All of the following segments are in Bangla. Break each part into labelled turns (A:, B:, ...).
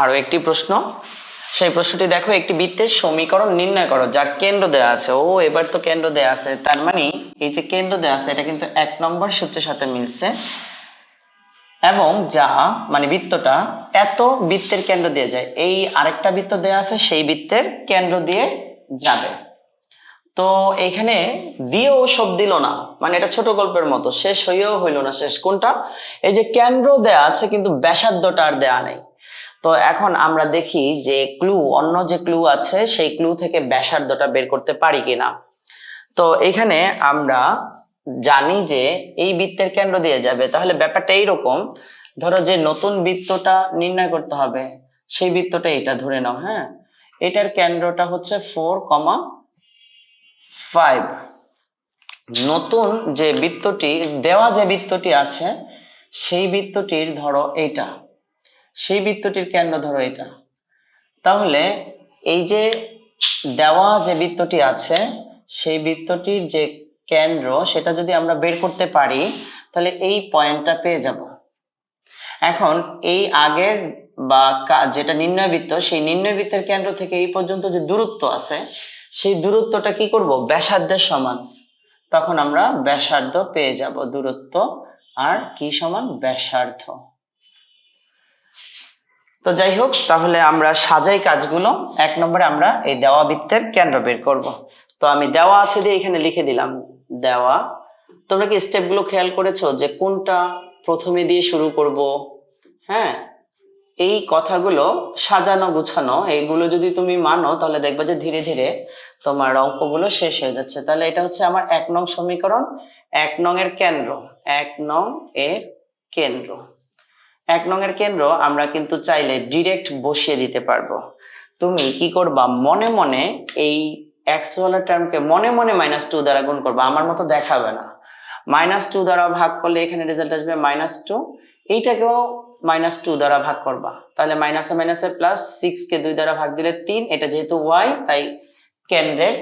A: আরও একটি প্রশ্ন। সেই প্রশ্নটি দেখো, একটি বৃত্তের সমীকরণ নির্ণয় করো, যার কেন্দ্র দেওয়া আছে। ও, এবার তো কেন্দ্র দেওয়া আছে। তার মানে এই যে কেন্দ্র দেওয়া আছে, এটা কিন্তু এক নম্বর সূত্রের সাথে মিলছে। এবং যা মানে বৃত্তটা, এত বৃত্তের কেন্দ্র দিয়ে যায়। এই আরেকটা বৃত্ত দেওয়া আছে, সেই বৃত্তের কেন্দ্র দিয়ে যাবে। তো এইখানে দিয়েও সব দিল না। মানে এটা ছোট গল্পের মতো। শেষ হইয়েও হইল না শেষ কোনটা? এই যে কেন্দ্র দেয়া আছে, কিন্তু ব্যাসার্ধটা আর দেয়া নেই। তো এখন আমরা দেখি যে ক্লু অন্য যে ক্লু আছে, সেই ক্লু থেকে ব্যাসার্ধটা বের করতে পারি কিনা। তো এখানে আমরা জানি যে এই বৃত্তের কেন্দ্র দিয়ে যাবে। তাহলে ব্যাপারটা এইরকম, ধরো যে নতুন বৃত্তটা নির্ণয় করতে হবে, সেই বৃত্তটা এটা ধরে নাও হ্যাঁ? এটার কেন্দ্রটা হচ্ছে ফোর কমা ফাইভ নতুন যে বৃত্তটি, দেওয়া যে বৃত্তটি আছে, সেই বৃত্তটির ধরো এইটা সেই বৃত্তটির কেন্দ্র ধরো এটা। তাহলে এই যে দেওয়া যে বৃত্তটি আছে, সেই বৃত্তটির যে কেন্দ্র, সেটা যদি আমরা বের করতে পারি, তাহলে এই পয়েন্টটা পেয়ে যাব। এখন এই আগের বা যেটা নির্ণয় বৃত্ত, সেই নির্ণয় বৃত্তের কেন্দ্র থেকে এই পর্যন্ত যে দূরত্ব আছে, সেই দূরত্বটা কি করব? ব্যাসার্ধের সমান। তখন আমরা ব্যাসার্ধ পেয়ে যাব দূরত্ব। আর কি সমান? ব্যাসার্ধ। তো যাই হোক, তাহলে আমরা সাজাই কাজগুলো। এক নম্বরে আমরা এই দেওয়া বৃত্তের কেন্দ্র বের করব। তো আমি দেওয়া আছে দিয়ে এখানে লিখে দিলাম, দেওয়া। তোমরা কি স্টেপগুলো খেয়াল করেছ যে কোনটা প্রথমে দিয়ে শুরু করব? হ্যাঁ এই কথাগুলো সাজানো গুছানো, এইগুলো যদি তুমি মানো, তাহলে দেখবে যে ধীরে ধীরে তোমার অঙ্কগুলো শেষ হয়ে যাচ্ছে। তাহলে এটা হচ্ছে আমার এক নং সমীকরণ, এক নং এর কেন্দ্র, এক নং এর কেন্দ্র। এক নং এর কেন্দ্র আমরা কিন্তু চাইলে ডিরেক্ট বসিয়ে দিতে পারব। তুমি কি করবা? মনে মনে এই এক্স টার্মকে মনে মনে মাইনাস টু দ্বারা গুণ করবা। আমার মতো দেখাবে না। মাইনাস টু দ্বারা ভাগ করলে এখানে রেজাল্ট আসবে মাইনাস টু এইটাকেও মাইনাস টু দ্বারা ভাগ করবা। তাহলে মাইনাসে মাইনাসে প্লাস সিক্স কে দুই দ্বারা ভাগ দিলে তিন। এটা যেহেতু ওয়াই তাই কেন্দ্রের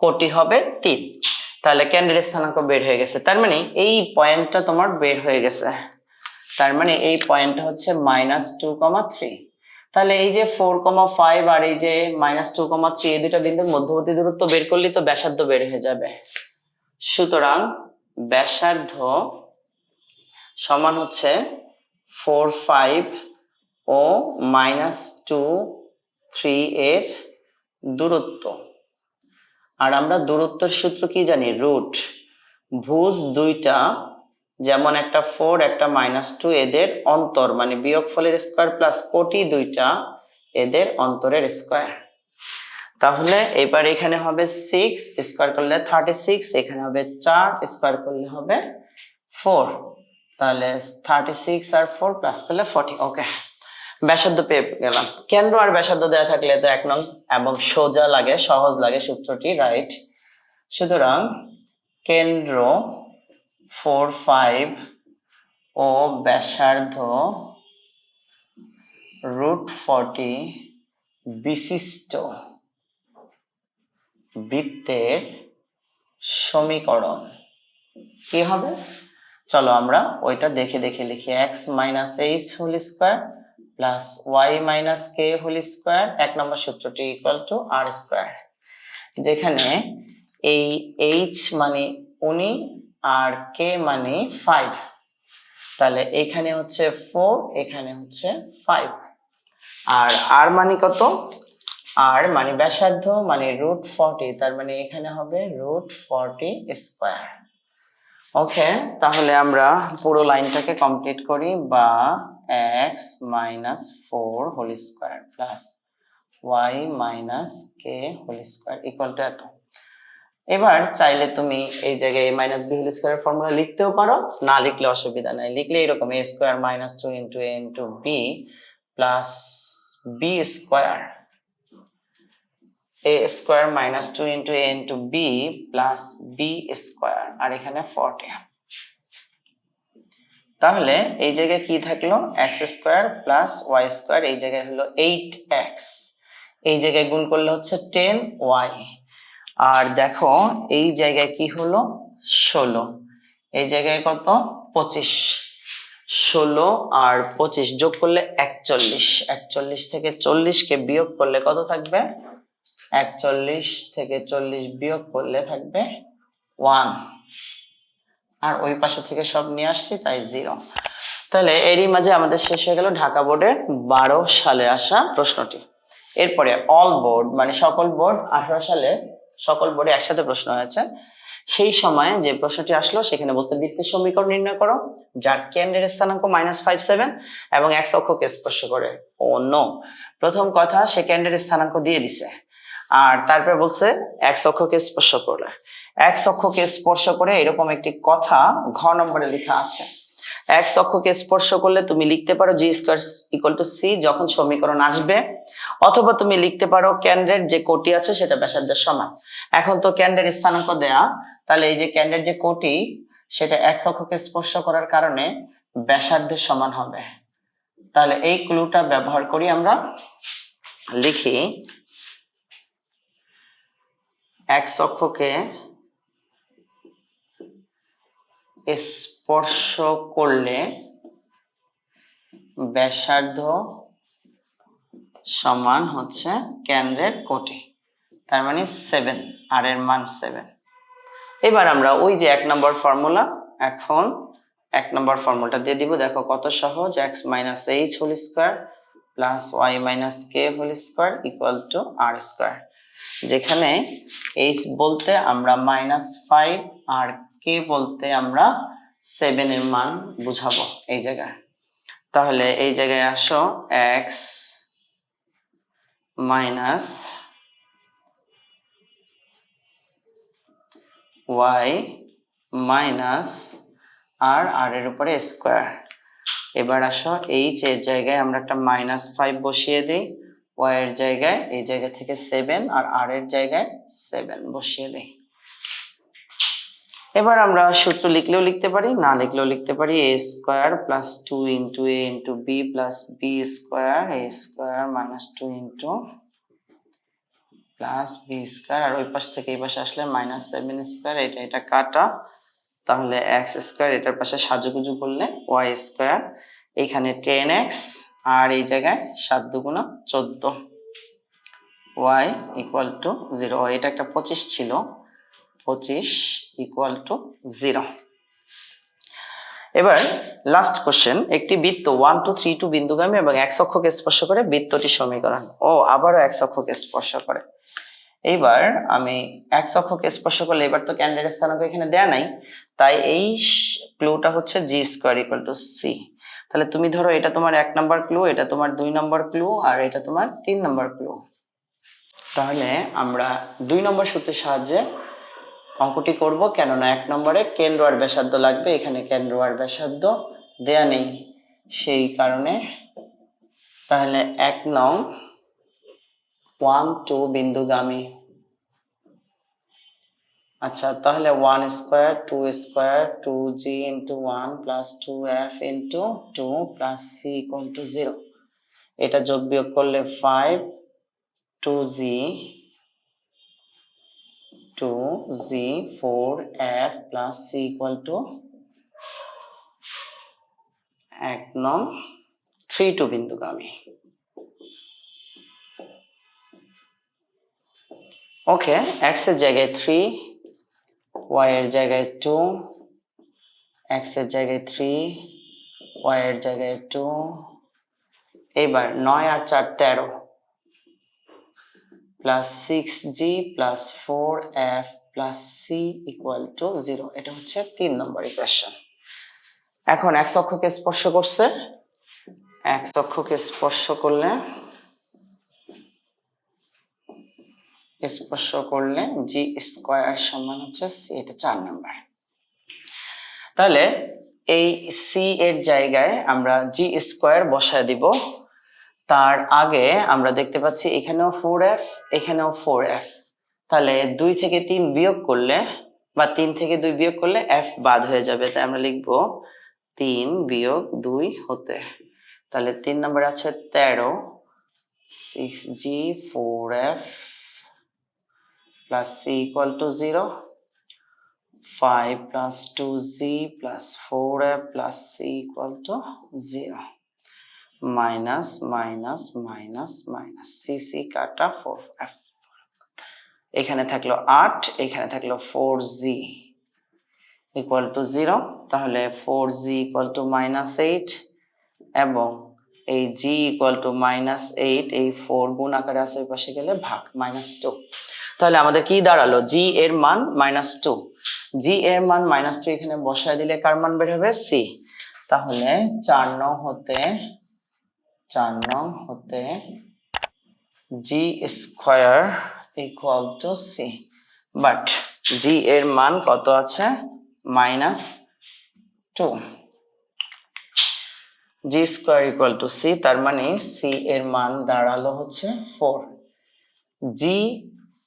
A: কোটি হবে তিন। তাহলে কেন্দ্রের স্থানাঙ্ক বের হয়ে গেছে। তার মানে এই পয়েন্টটা তোমার বের হয়ে গেছে। তার মানে এই পয়েন্টটা হচ্ছে মাইনাস টু কমা থ্রি তাহলে এই যে ফোর কমা ফাইভ আর এই যে মাইনাস টু কমা থ্রি এই দুটা বিন্দুর মধ্যবর্তী দূরত্ব বের করলে তো ব্যাসার্ধ বের হয়ে যাবে। সুতরাং ব্যাসার্ধ সমান হচ্ছে ফোর ফাইভ ও মাইনাস টু থ্রি এর দূরত্ব। আর আমরা দূরত্বের সূত্র কি জানি? রুট ভুজ দুইটা যেমন একটা ফোর একটা মাইনাস টু এদের অন্তর মানে বিয়োগ ফলের স্কোয়ার প্লাস কোটি দুইটা এদের অন্তরের স্কোয়ার তাহলে এবার এখানে হবে সিক্স স্কোয়ার করলে থার্টি সিক্স এখানে হবে চার স্কোয়ার করলে হবে ফোর তাহলে থার্টি সিক্স আর ফোর প্লাস করলে ফর্টি ওকে ব্যাসার্ধ পেয়ে গেলাম। কেন্দ্র আর ব্যাসার্ধ দেওয়া থাকলে তো এক নং, এবং সোজা লাগে, সহজ লাগে সূত্রটি রাইট সুতরাং কেন্দ্র ফোর ফাইভ ও ব্যাসার্ধ রুট ফর্টি বিশিষ্ট বৃত্তের সমীকরণ। কি হবে? চলো আমরা ওইটা দেখে দেখে লিখি। X minus h whole square plus y minus k whole square এক নম্বর সূত্রটি ইকুয়াল টু আর স্কোয়ার যেখানে এই এইচ মানে উনি আর কে মানে ফাইভ তাহলে এখানে হচ্ছে ফোর এখানে হচ্ছে ফাইভ আর আর মানে কত? আর মানে ব্যাসার্ধ মানে রুট ফর্টি তার মানে এখানে হবে রুট ফর্টি স্কোয়ার ওকে তাহলে আমরা পুরো লাইনটাকে কমপ্লিট করি বা x minus four whole square plus y minus k whole square equal to এত। এবার চাইলে তুমি এই জায়গায় a minus b whole square formula লিখতেও পারো। না লিখলে অসুবিধা নাই। লিখলে এরকম a square minus two into a into b plus b square a square minus two into a into b plus b square আর এখানে ফর্টি তাহলে এই জায়গায় কি থাকল? X square plus y square এই জায়গায় হলো এইট এক্স এই জায়গায় গুণ করলে হচ্ছে টেন ওয়াই আর দেখো, এই জায়গায় কি হলো? ষোলো। এই জায়গায় কত? পঁচিশ। ষোলো আর পঁচিশ যোগ করলে একচল্লিশ। একচল্লিশ থেকে চল্লিশকে বিয়োগ করলে কত থাকবে? একচল্লিশ থেকে চল্লিশ বিয়োগ করলে থাকবে ওয়ান। আর ওই পাশে থেকে সব নিয়ে আসছি, তাই জিরো। তাহলে এরই মাঝে আমাদের শেষ হয়ে গেল ঢাকা বোর্ডের বারো সালে আসা প্রশ্নটি। এরপরে অল বোর্ড মানে সকল বোর্ড আঠারো সালে সকল বোর্ডে একসাথে প্রশ্ন হয়েছে। সেই সময় যে প্রশ্নটি আসলো, সেখানে বলছে বৃত্তের সমীকরণ নির্ণয় করো, যার কেন্দ্রের স্থানাঙ্ক মাইনাস ফাইভ সেভেন এবং এক অক্ষকে স্পর্শ করে। ও নো প্রথম কথা, সে কেন্দ্রের স্থানাঙ্ক দিয়ে দিছে। আর তারপরে বলছে এক অক্ষকে স্পর্শ করলে। এক অক্ষকে স্পর্শ করে এরকম একটি কথা ঘ নম্বরে লেখা আছে। এক্স অক্ষকে স্পর্শ করলে তুমি লিখতে পারো g square equal to c যখন সমীকরণ আসবে। অথবা তুমি লিখতে পারো কেন্দ্রের যে কোটি আছে সেটা ব্যাসার্ধের সমান। এখন তো ক্যান্ডের স্থানাঙ্ক দেয়া। তাহলে এই যে ক্যান্ডের যে কোটি, সেটা এক্স অক্ষকে স্পর্শ করার কারণে ব্যাসার্ধের সমান হবে। তাহলে এই ক্লুটা ব্যবহার করি আমরা। লিখি এক্স অক্ষকে স্পর্শ করলে ব্যাসার্ধ সমান হচ্ছে কেন্দ্রের কোটি। তার মানে সেভেন আর এর মান সেভেন এবার আমরা ওই যে এক নম্বর ফর্মুলা এখন এক নম্বর ফর্মুলাটা দিয়ে দিব। দেখো কত সহজ x minus h whole square plus y minus k whole square equal to r square যেখানে এইচ বলতে আমরা মাইনাস ফাইভ আর কে বলতে আমরা সেভেন এর মান বুঝাবো এই জায়গায়। তাহলে এই জায়গায় আসো x minus y minus r r এর উপরে স্কোয়ার এবার আসো এইচ এর জায়গায় আমরা একটা মাইনাস ফাইভ বসিয়ে দিই ওয়াই এর জায়গায় এই জায়গা থেকে সেভেন আর আর এর জায়গায় সেভেন বসিয়ে দিই। এবার আমরা সূত্র লিখলেও লিখতে পারি, না লিখলেও লিখতে পারি a square plus two into a into b plus b square a square minus two into plus b square আর ওই পাশ থেকে এই পাশে আসলে মাইনাস সেভেন স্কোয়ার এটা এটা কাটা, তাহলে এক্স স্কোয়ার এটার পাশে সাজুগুজু করলে ওয়াই স্কোয়ার এইখানে টেন এক্স আর এই জায়গায় সাত দুগুণ চোদ্দ ওয়াই ইকুয়াল টু জিরো এটা একটা পঁচিশ ছিল পঁচিশ ইকুয়াল টু জিরো এবার লাস্ট কোশ্চেন একটি বৃত্ত ওয়ান টু থ্রি টু বিন্দুগামী এবং এক অক্ষকে স্পর্শ করে বৃত্তটি সমীকরণ। ও, আবারও এক অক্ষকে স্পর্শ করে। এইবার আমি এক অক্ষকে স্পর্শ করলে এবার তো ক্যান্ডেলের স্থানাঙ্ক এখানে দেয়া নাই, তাই এই ক্লুটা হচ্ছে g square equal to c তাহলে তুমি ধরো এটা তোমার এক নাম্বার ক্লু এটা তোমার দুই নাম্বার ক্লু আর এটা তোমার তিন নাম্বার ক্লু তাহলে আমরা দুই নম্বর সূত্রের সাহায্যে অঙ্কটি করব, কেননা এক নম্বরে কেন্দ্র আর ব্যাসার্ধ লাগবে, এখানে কেন্দ্র আর ব্যাসার্ধ দেয়া নেই। সেই কারণে তাহলে এক নং ওয়ান টু বিন্দুগামী। আচ্ছা তাহলে one square two square two g into one plus two f into two plus c equal to zero. এটা যোগ বিয়োগ করলে five two g four f plus c equal to এক নং থ্রি টু বিন্দুগামী ওকে এক্সের জায়গায় থ্রি ওয়াই এর জায়গায় টু এক্সের জায়গায় থ্রি ওয়াই এর জায়গায় টু এবার নয় আর চার তেরো। Plus six g plus four f plus c equal to zero এটা হচ্ছে তিন নম্বর ইকুয়েশন এখন এক অক্ষকে স্পর্শ করছে। এক অক্ষকে স্পর্শ করলে স্পর্শ করলে জি স্কোয়ার সমান হচ্ছে সি এটা চার নাম্বার। তাহলে এই সি এর জায়গায় আমরা জি স্কোয়ার বসায় দিব। তার আগে আমরা দেখতে পাচ্ছি এখানেও ফোর এফ এখানেও ফোর এফ তাহলে দুই থেকে তিন বিয়োগ করলে, বা তিন থেকে দুই বিয়োগ করলে এফ বাদ হয়ে যাবে। তাই আমরা লিখব তিন বিয়োগ দুই হতে। তাহলে তিন নম্বর আছে তেরো six g four f plus c equal to zero five plus two g plus four f plus c equal to zero minus minus minus minus. C c, কাটা ফোর এখানে থাকল আট, এখানে থাকল four g equal to zero তাহলে four g equal to minus eight এবং এই g equal to minus eight এই ফোর গুণ আকারে আছে ওই পাশে গেলে ভাগ মাইনাস টু তাহলে আমাদের কি দাঁড়াল? জি এর মান মাইনাস টু জি এর মান মাইনাস টু এখানে বসায় দিলে কার মান বের হবে? সি তাহলে চার নং হতে চার নং হতে g square equal to c but g এর মান কত আছে? Minus two g square equal to c তার মানে সি এর মান দাঁড়াল হচ্ছে ফোর জি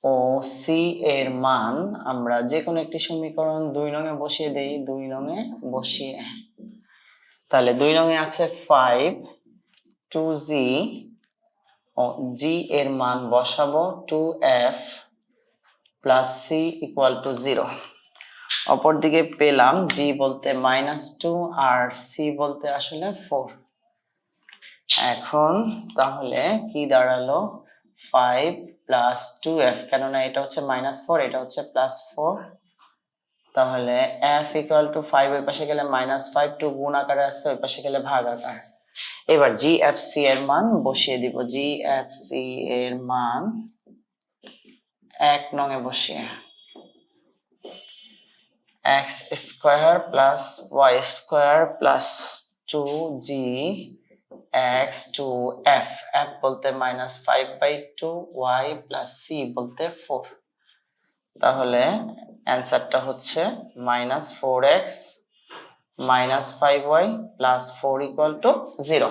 A: ও সি এর মান আমরা যে কোনো একটি সমীকরণ দুই রঙে বসিয়ে দেই, দুই রঙে বসিয়ে। তাহলে দুই রঙে আছে ফাইভ টু জি ও জি এর মান বসাবো two f plus c equal to zero অপরদিকে পেলাম জি বলতে মাইনাস টু আর সি বলতে আসলে ফোর এখন তাহলে কি দাঁড়াল? ফাইভ প্লাস টু এফ কেননা এটা হচ্ছে মাইনাস ফোর এটা হচ্ছে প্লাস ফোর তাহলে এফ ইকুয়াল টু ফাইভ ওই পাশে গেলে মাইনাস ফাইভ টু গুণ আকারে আসছে, ওই পাশে গেলে ভাগ আকার। এবার জি এফ সি এর মান বসিয়ে দিব। জি এফ সি এর মান এক নঙে বসিয়ে। X square plus y square plus two g x two f f বলতে minus five by two y plus c বলতে ফোর তাহলে অ্যান্সারটা হচ্ছে minus four x minus five y plus four equal to zero